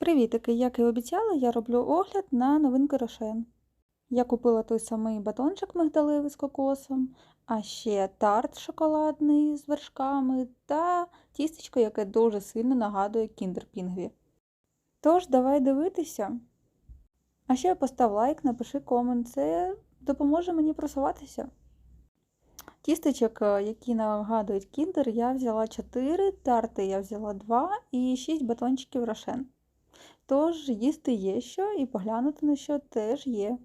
Привітики! Як і обіцяла, я роблю огляд на новинки Рошен. Я купила той самий батончик мигдалевий з кокосом, а ще тарт шоколадний з вершками та тістечко, яке дуже сильно нагадує кіндер пінгві. Тож, давай дивитися. А ще постав лайк, напиши комент, це допоможе мені просуватися. Тістечок, е, які нагадують кіндер, я взяла 4, тарти я взяла 2 і 6 батончиків Рошен. Тож їсти є що, і поглянути на що теж є.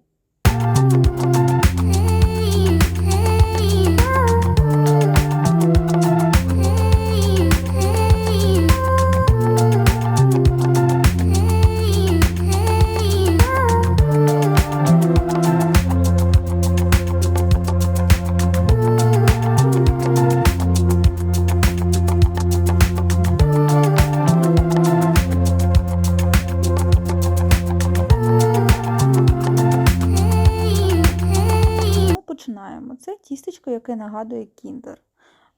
Тістечко, яке нагадує кіндер.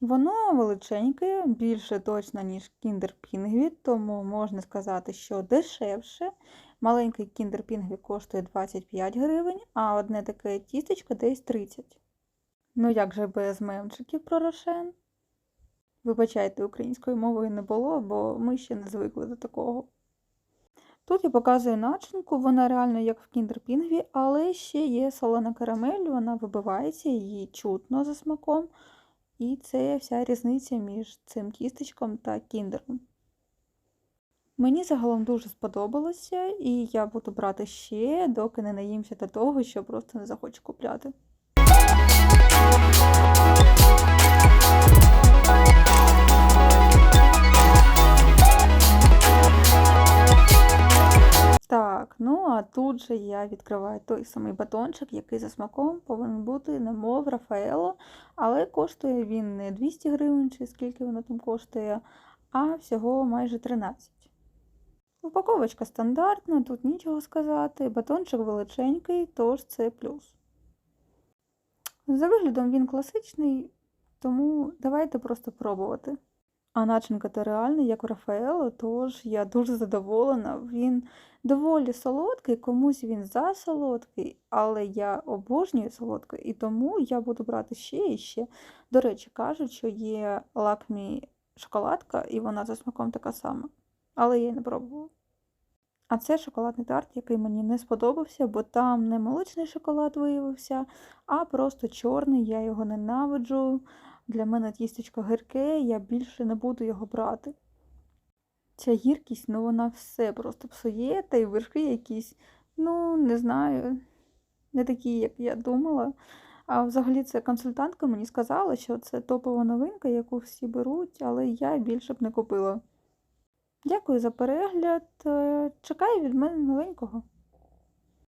Воно величеньке, більше точно, ніж кіндер пінгві, тому можна сказати, що дешевше. Маленький кіндер пінгві коштує 25 гривень, а одне таке тістечко десь 30. Ну як же без мемчиків про рошен? Вибачайте, українською мовою не було, бо ми ще не звикли до такого. Тут я показую начинку, вона реально як в кіндер-пінгві, але ще є солона карамель, вона вибивається, її чутно за смаком. І це вся різниця між цим тістечком та кіндером. Мені загалом дуже сподобалося, і я буду брати ще, доки не наїмся до того, що просто не захочу купляти. А тут же я відкриваю той самий батончик, який за смаком повинен бути, немов Рафаело, але коштує він не 200 гривень, чи скільки воно там коштує, а всього майже 13. Упаковочка стандартна, тут нічого сказати, батончик величенький, тож це плюс. За виглядом він класичний, тому давайте просто пробувати. А начинка то реально, як у Рафаело, тож я дуже задоволена. Він доволі солодкий, комусь він засолодкий, але я обожнюю солодкий, і тому я буду брати ще і ще. До речі, кажуть, що є лакмі шоколадка, і вона за смаком така сама. Але я її не пробувала. А це шоколадний тарт, який мені не сподобався, бо там не молочний шоколад виявився, а просто чорний, я його ненавиджу. Для мене тістечко гірке, я більше не буду його брати. Ця гіркість, ну вона все просто псує, та й вершки якісь, ну, не знаю, не такі, як я думала. А взагалі це консультантка мені сказала, що це топова новинка, яку всі беруть, але я більше б не купила. Дякую за перегляд. Чекаю від мене новенького.